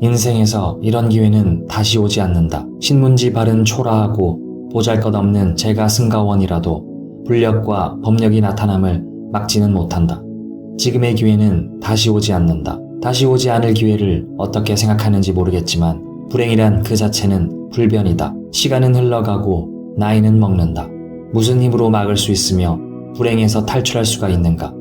인생에서 이런 기회는 다시 오지 않는다. 신문지 바른 초라하고 보잘것없는 제가 승가원이라도 불력과 법력이 나타남을 막지는 못한다. 지금의 기회는 다시 오지 않는다. 다시 오지 않을 기회를 어떻게 생각하는지 모르겠지만 불행이란 그 자체는 불변이다. 시간은 흘러가고 나이는 먹는다. 무슨 힘으로 막을 수 있으며 불행에서 탈출할 수가 있는가?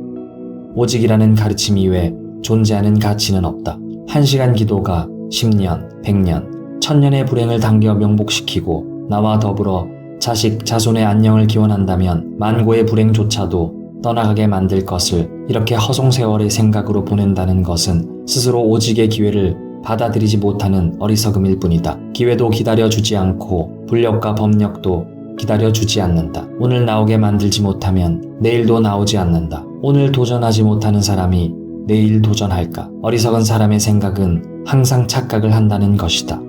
오직이라는 가르침 이외에 존재하는 가치는 없다. 한 시간 기도가 10년, 100년, 천년의 불행을 당겨 명복시키고 나와 더불어 자식, 자손의 안녕을 기원한다면 만고의 불행조차도 떠나가게 만들 것을 이렇게 허송세월의 생각으로 보낸다는 것은 스스로 오직의 기회를 받아들이지 못하는 어리석음일 뿐이다. 기회도 기다려주지 않고 불력과 법력도 기다려주지 않는다. 오늘 나오게 만들지 못하면 내일도 나오지 않는다. 오늘 도전하지 못하는 사람이 내일 도전할까? 어리석은 사람의 생각은 항상 착각을 한다는 것이다.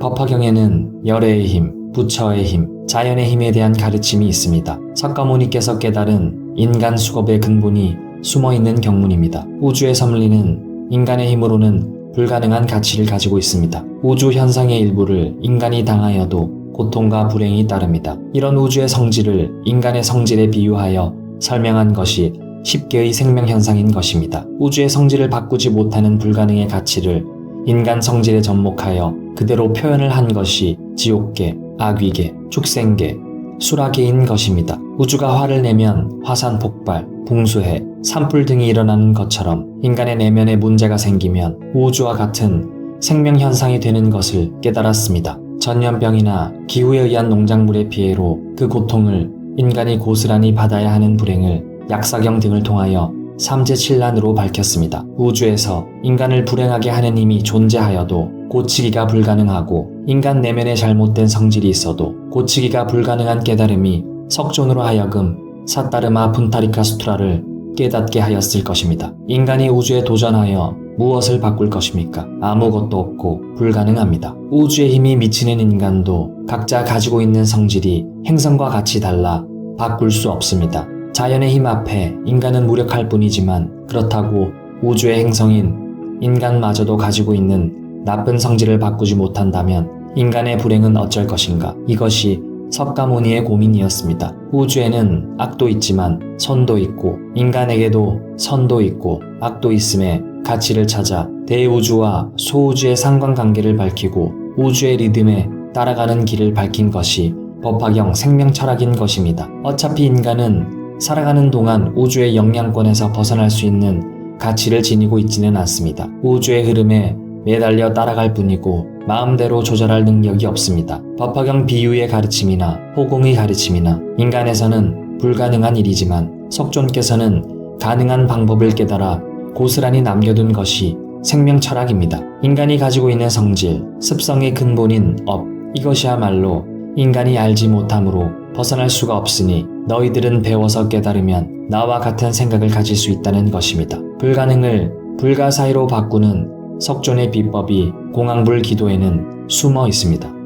법화경에는 열애의 힘, 부처의 힘, 자연의 힘에 대한 가르침이 있습니다. 석가모니께서 깨달은 인간 수겁의 근본이 숨어 있는 경문입니다. 우주의 섭리는 인간의 힘으로는 불가능한 가치를 가지고 있습니다. 우주 현상의 일부를 인간이 당하여도 고통과 불행이 따릅니다. 이런 우주의 성질을 인간의 성질에 비유하여 설명한 것이 십계의 생명 현상인 것입니다. 우주의 성질을 바꾸지 못하는 불가능의 가치를 인간 성질에 접목하여 그대로 표현을 한 것이 지옥계, 악귀계, 축생계, 수라계인 것입니다. 우주가 화를 내면 화산 폭발, 붕수해, 산불 등이 일어나는 것처럼 인간의 내면에 문제가 생기면 우주와 같은 생명 현상이 되는 것을 깨달았습니다. 전염병이나 기후에 의한 농작물의 피해로 그 고통을 인간이 고스란히 받아야 하는 불행을 약사경 등을 통하여 삼재칠란으로 밝혔습니다. 우주에서 인간을 불행하게 하는 힘이 존재하여도 고치기가 불가능하고 인간 내면에 잘못된 성질이 있어도 고치기가 불가능한 깨달음이 석존으로 하여금 사따르마 분타리카 수트라를 깨닫게 하였을 것입니다. 인간이 우주에 도전하여 무엇을 바꿀 것입니까? 아무것도 없고 불가능합니다. 우주의 힘이 미치는 인간도 각자 가지고 있는 성질이 행성과 같이 달라 바꿀 수 없습니다. 자연의 힘 앞에 인간은 무력할 뿐이지만 그렇다고 우주의 행성인 인간마저도 가지고 있는 나쁜 성질을 바꾸지 못한다면 인간의 불행은 어쩔 것인가? 이것이 석가모니의 고민이었습니다. 우주에는 악도 있지만 선도 있고 인간에게도 선도 있고 악도 있음에 가치를 찾아 대우주와 소우주의 상관관계를 밝히고 우주의 리듬에 따라가는 길을 밝힌 것이 법화경 생명 철학인 것입니다. 어차피 인간은 살아가는 동안 우주의 영향권에서 벗어날 수 있는 가치를 지니고 있지는 않습니다. 우주의 흐름에 매달려 따라갈 뿐이고 마음대로 조절할 능력이 없습니다. 법화경 비유의 가르침이나 호공의 가르침이나 인간에서는 불가능한 일이지만 석존께서는 가능한 방법을 깨달아 고스란히 남겨둔 것이 생명 철학입니다. 인간이 가지고 있는 성질, 습성의 근본인 업, 이것이야말로 인간이 알지 못함으로 벗어날 수가 없으니 너희들은 배워서 깨달으면 나와 같은 생각을 가질 수 있다는 것입니다. 불가능을 불가사의로 바꾸는 석존의 비법이 공항불 기도에는 숨어 있습니다.